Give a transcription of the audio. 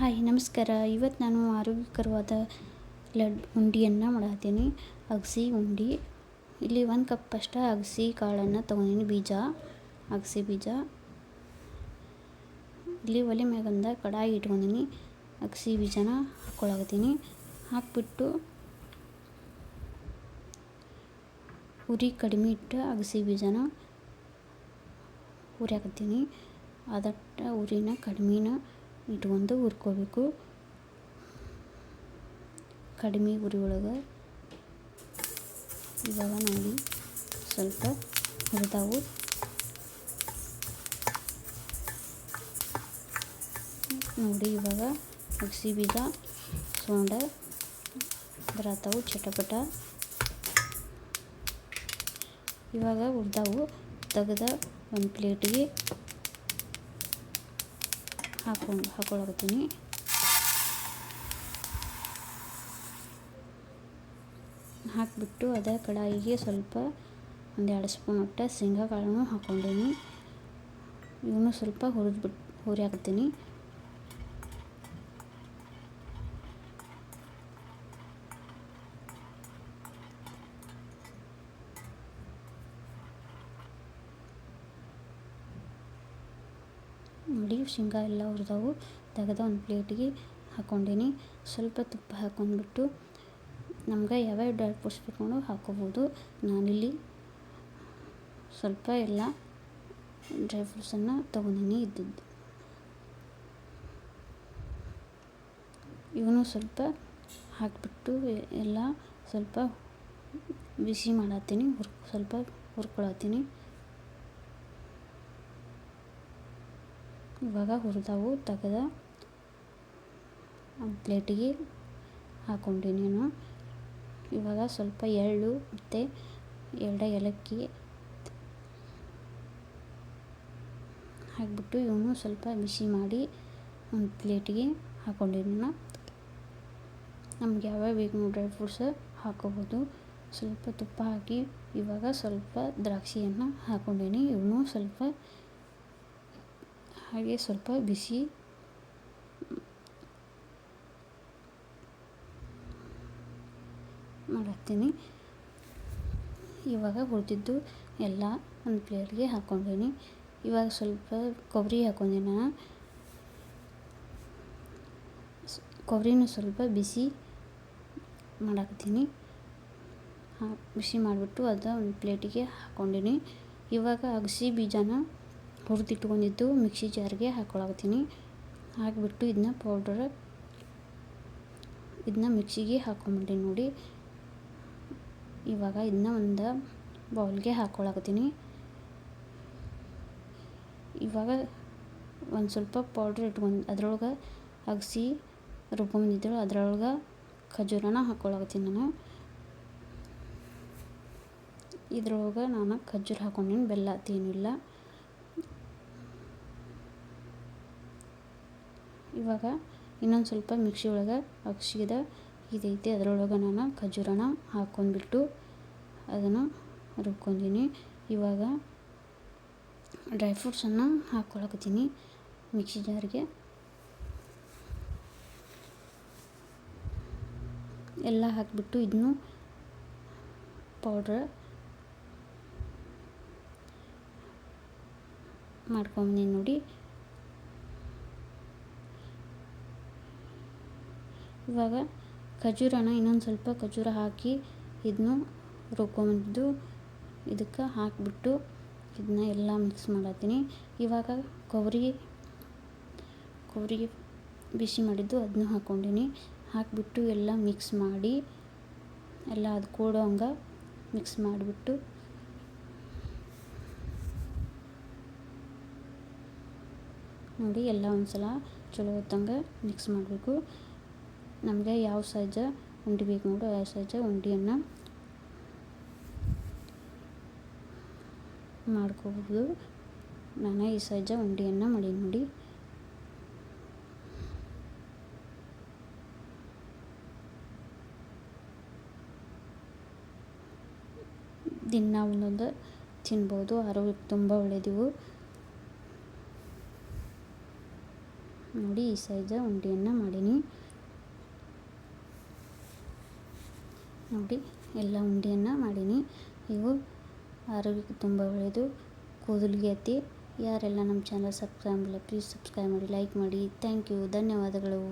Hi, ನಮಸ್ಕಾರ. ಇವತ್ತು ನಾನು ಆರೋಗ್ಯಕರವಾದ ಲಡ್ ಉಂಡಿಯನ್ನು ಮಾಡತ್ತೀನಿ. ಅಗಸಿ ಉಂಡಿ. ಇಲ್ಲಿ ಒಂದು ಕಪ್ ಅಷ್ಟು ಅಗಸಿ ಕಾಳನ್ನು ತೊಗೊಂಡಿನಿ, ಬೀಜ, ಅಗಸಿ ಬೀಜ. ಇಲ್ಲಿ ಒಲೆ ಮ್ಯಾಗಂದ ಕಡಾಯಿ ಇಟ್ಕೊಂಡಿನಿ. ಅಗಸಿ ಬೀಜನ ಹಾಕ್ಕೊಳಕತ್ತೀನಿ ಹಾಕ್ಬಿಟ್ಟು ಉರಿ ಕಡಿಮೆ ಇಟ್ಟು ಅಗಸಿ ಬೀಜನ ಉರಿಯಾಕತ್ತೀನಿ ಅದಟ್ಟ ಉರಿನ ಕಡಿಮೆನ ಇಟ್ಕೊಂಡು ಹುರ್ಕೋಬೇಕು. ಕಡಿಮೆ ಉರಿ ಒಳಗೆ. ಇವಾಗ ನೋಡಿ, ಸ್ವಲ್ಪ ಹುರಿದಾವು. ನೋಡಿ ಇವಾಗ ಮಿಕ್ಸಿ ಬೀಜ, ಸೋಂಡ ಬರತ್ತಾವು ಚಟಪಟ. ಇವಾಗ ಹುರಿದಾವು. ತೆಗೆದ ಒಂದು ಪ್ಲೇಟಿಗೆ ಹಾಕೊಂಡು ಹಾಕೊಳಕತ್ತೀನಿ. ಹಾಕಿಬಿಟ್ಟು ಅದೇ ಕಡಾಯಿಗೆ ಸ್ವಲ್ಪ ಒಂದು ಎರಡು ಸ್ಪೂನ್ ಅಟ್ಟ ಶೇಂಗಾ ಕಾಳನ್ನು ಹಾಕ್ಕೊಂಡೀನಿ. ಇವನು ಸ್ವಲ್ಪ ಹುರಿದ್ಬಿಟ್ಟು ಹುರಿ ನೋಡಿ, ಶೇಂಗಾ ಎಲ್ಲ ಹುರಿದವು. ತೆಗೆದು ಒಂದು ಪ್ಲೇಟಿಗೆ ಹಾಕ್ಕೊಂಡೀನಿ. ಸ್ವಲ್ಪ ತುಪ್ಪ ಹಾಕ್ಕೊಂಡ್ಬಿಟ್ಟು ನಮ್ಗೆ ಯಾವ್ಯಾವ ಡ್ರೈ ಫ್ರೂಟ್ಸ್ ಬೇಕೊಂಡು ಹಾಕ್ಕೋಬೋದು ನಾನಿಲ್ಲಿ ಸ್ವಲ್ಪ ಎಲ್ಲ ಡ್ರೈ ಫ್ರೂಟ್ಸನ್ನು ತೊಗೊಂಡಿನಿ ಇದ್ದಿದ್ದು. ಇವನು ಸ್ವಲ್ಪ ಹಾಕಿಬಿಟ್ಟು ಎಲ್ಲ ಸ್ವಲ್ಪ ಬಿಸಿ ಮಾಡತ್ತೀನಿ ಹುರ್ ಸ್ವಲ್ಪ ಹುರ್ಕೊಳತ್ತೀನಿ. ಇವಾಗ ಹುರಿದವು, ತೆಗೆದ ಒಂದು ಪ್ಲೇಟಿಗೆ ಹಾಕ್ಕೊಂಡೀನಿ ನಾನು. ಇವಾಗ ಸ್ವಲ್ಪ ಎಳ್ಳು ಮತ್ತು ಎರಡು ಏಲಕ್ಕಿ ಹಾಕಿಬಿಟ್ಟು ಇವನು ಸ್ವಲ್ಪ ಬಿಸಿ ಮಾಡಿ ಒಂದು ಪ್ಲೇಟಿಗೆ ನಾನು. ನಮ್ಗೆ ಯಾವ್ಯಾವ ಬೇಕು ಡ್ರೈ ಫ್ರೂಟ್ಸ್ ಹಾಕೋಬೋದು. ಸ್ವಲ್ಪ ತುಪ್ಪ ಹಾಕಿ ಇವಾಗ ಸ್ವಲ್ಪ ದ್ರಾಕ್ಷಿಯನ್ನು ಹಾಕ್ಕೊಂಡೀನಿ ಇವನು ಸ್ವಲ್ಪ ಹಾಗೆ ಸ್ವಲ್ಪ ಬಿಸಿ. ಮಾಡತ್ತೀನಿ ಇವಾಗ ಹುರಿದಿದ್ದು ಎಲ್ಲ ಒಂದು ಪ್ಲೇಟ್ಗೆ ಹಾಕ್ಕೊಂಡೀನಿ ಇವಾಗ ಸ್ವಲ್ಪ ಕೊಬ್ಬರಿ ಹಾಕ್ಕೊಂಡೀನಿ ಕೊಬ್ಬರಿನೂ ಸ್ವಲ್ಪ ಬಿಸಿ ಮಾಡಾಕ್ತೀನಿ ಹಾ, ಬಿಸಿ ಮಾಡಿಬಿಟ್ಟು ಅದು ಒಂದು ಪ್ಲೇಟಿಗೆ ಹಾಕ್ಕೊಂಡೀನಿ ಇವಾಗ ಅಗಸಿ ಬೀಜನ ಹುರಿದಿಟ್ಕೊಂಡಿದ್ದು ಮಿಕ್ಸಿ ಜಾರ್ಗೆ ಹಾಕ್ಕೊಳಕತ್ತೀನಿ ಹಾಕಿಬಿಟ್ಟು ಇದನ್ನ ಪೌಡ್ರ್ ಇದನ್ನ ಮಿಕ್ಸಿಗೆ ಹಾಕ್ಕೊಂಬಿಟ್ಟೀನಿ ನೋಡಿ. ಇವಾಗ ಇದನ್ನ ಒಂದು ಬೌಲ್ಗೆ ಹಾಕ್ಕೊಳಕತ್ತೀನಿ ಇವಾಗ ಒಂದು ಸ್ವಲ್ಪ ಪೌಡ್ರ್ ಇಟ್ಕೊಂಡು, ಅದ್ರೊಳಗೆ ಅಗಸಿ ರುಬ್ಕೊಂಡಿದ್ದಳು ಅದ್ರೊಳಗೆ ಖಜೂರನ ಹಾಕ್ಕೊಳಕತ್ತೀನಿ ನಾನು. ಇದ್ರೊಳಗೆ ನಾನು ಖಜ್ಜೂರ ಹಾಕ್ಕೊಂಡೀನಿ ಬೆಲ್ಲ ಏನಿಲ್ಲ ಇವಾಗ ಇನ್ನೊಂದು ಸ್ವಲ್ಪ ಮಿಕ್ಸಿ ಒಳಗೆ ಅಗ್ಸಿದ ಇದೈತಿ. ಅದರೊಳಗೆ ನಾನು ಖಜೂರನ ಹಾಕ್ಕೊಂಡ್ಬಿಟ್ಟು ಅದನ್ನು ರುಬ್ಕೊಂಡೀನಿ. ಇವಾಗ ಡ್ರೈ ಫ್ರೂಟ್ಸನ್ನು ಹಾಕ್ಕೊಳಕತ್ತೀನಿ ಮಿಕ್ಸಿ ಜಾರಿಗೆ. ಎಲ್ಲ ಹಾಕಿಬಿಟ್ಟು ಇದನ್ನು ಪೌಡ್ರ್ ಮಾಡ್ಕೊಂಬಂದಿನಿ ನೋಡಿ. ಇವಾಗ ಖಜೂರನ ಇನ್ನೊಂದು ಸ್ವಲ್ಪ ಖಜೂರ ಹಾಕಿ ಇದನ್ನು ರುಬ್ಕೊಂಡು ಇದಕ್ಕೆ ಹಾಕಿಬಿಟ್ಟು ಇದನ್ನ ಎಲ್ಲ ಮಿಕ್ಸ್ ಮಾಡತ್ತೀನಿ. ಇವಾಗ ಕೊಬ್ಬರಿ ಕೊಬ್ಬರಿ ಬಿಸಿ ಮಾಡಿದ್ದು ಅದನ್ನು ಹಾಕ್ಕೊಂಡಿನಿ. ಹಾಕಿಬಿಟ್ಟು ಎಲ್ಲ ಮಿಕ್ಸ್ ಮಾಡಿ ಎಲ್ಲ ಅದು ಕೂಡೋ ಹಂಗೆ ಮಿಕ್ಸ್ ಮಾಡಿಬಿಟ್ಟು ನೋಡಿ ಎಲ್ಲ ಒಂದು ಸಲ ಚಲೋ ಹೊತ್ತಂಗೆ ಮಿಕ್ಸ್ ಮಾಡಬೇಕು. ನಮಗೆ ಯಾವ ಸೈಜ ಉಂಡಿ ಬೇಕು ನೋಡು, ಯಾವ ಸೈಜ ಉಂಡೆಯನ್ನು ಮಾಡ್ಕೋಬೋದು. ನಾನು ಈ ಸೈಜ ಉಂಡೆಯನ್ನು ಮಾಡಿ ನೋಡಿ. ದಿನ ಒಂದೊಂದು ತಿನ್ಬೋದು ಆರೋಗ್ಯಕ್ಕೆ ತುಂಬ ಒಳ್ಳೆದಿವು. ನೋಡಿ ಈ ಸೈಜ ಉಂಡೆಯನ್ನು ಮಾಡೀನಿ. ನೋಡಿ, ಎಲ್ಲ ಉಂಡೆಯನ್ನು ಮಾಡೀನಿ. ಇವು ಆರೋಗ್ಯಕ್ಕೆ ತುಂಬ ಒಳ್ಳೆಯದು. ಕೂದಲಿಗೆ ಅತಿ. ಯಾರೆಲ್ಲ ನಮ್ಮ ಚಾನಲ್ ಸಬ್ಸ್ಕ್ರೈಬ್ ಮಾಡಿಲ್ಲ ಪ್ಲೀಸ್ ಸಬ್ಸ್ಕ್ರೈಬ್ ಮಾಡಿ ಲೈಕ್ ಮಾಡಿ. ಥ್ಯಾಂಕ್ ಯು ಧನ್ಯವಾದಗಳು.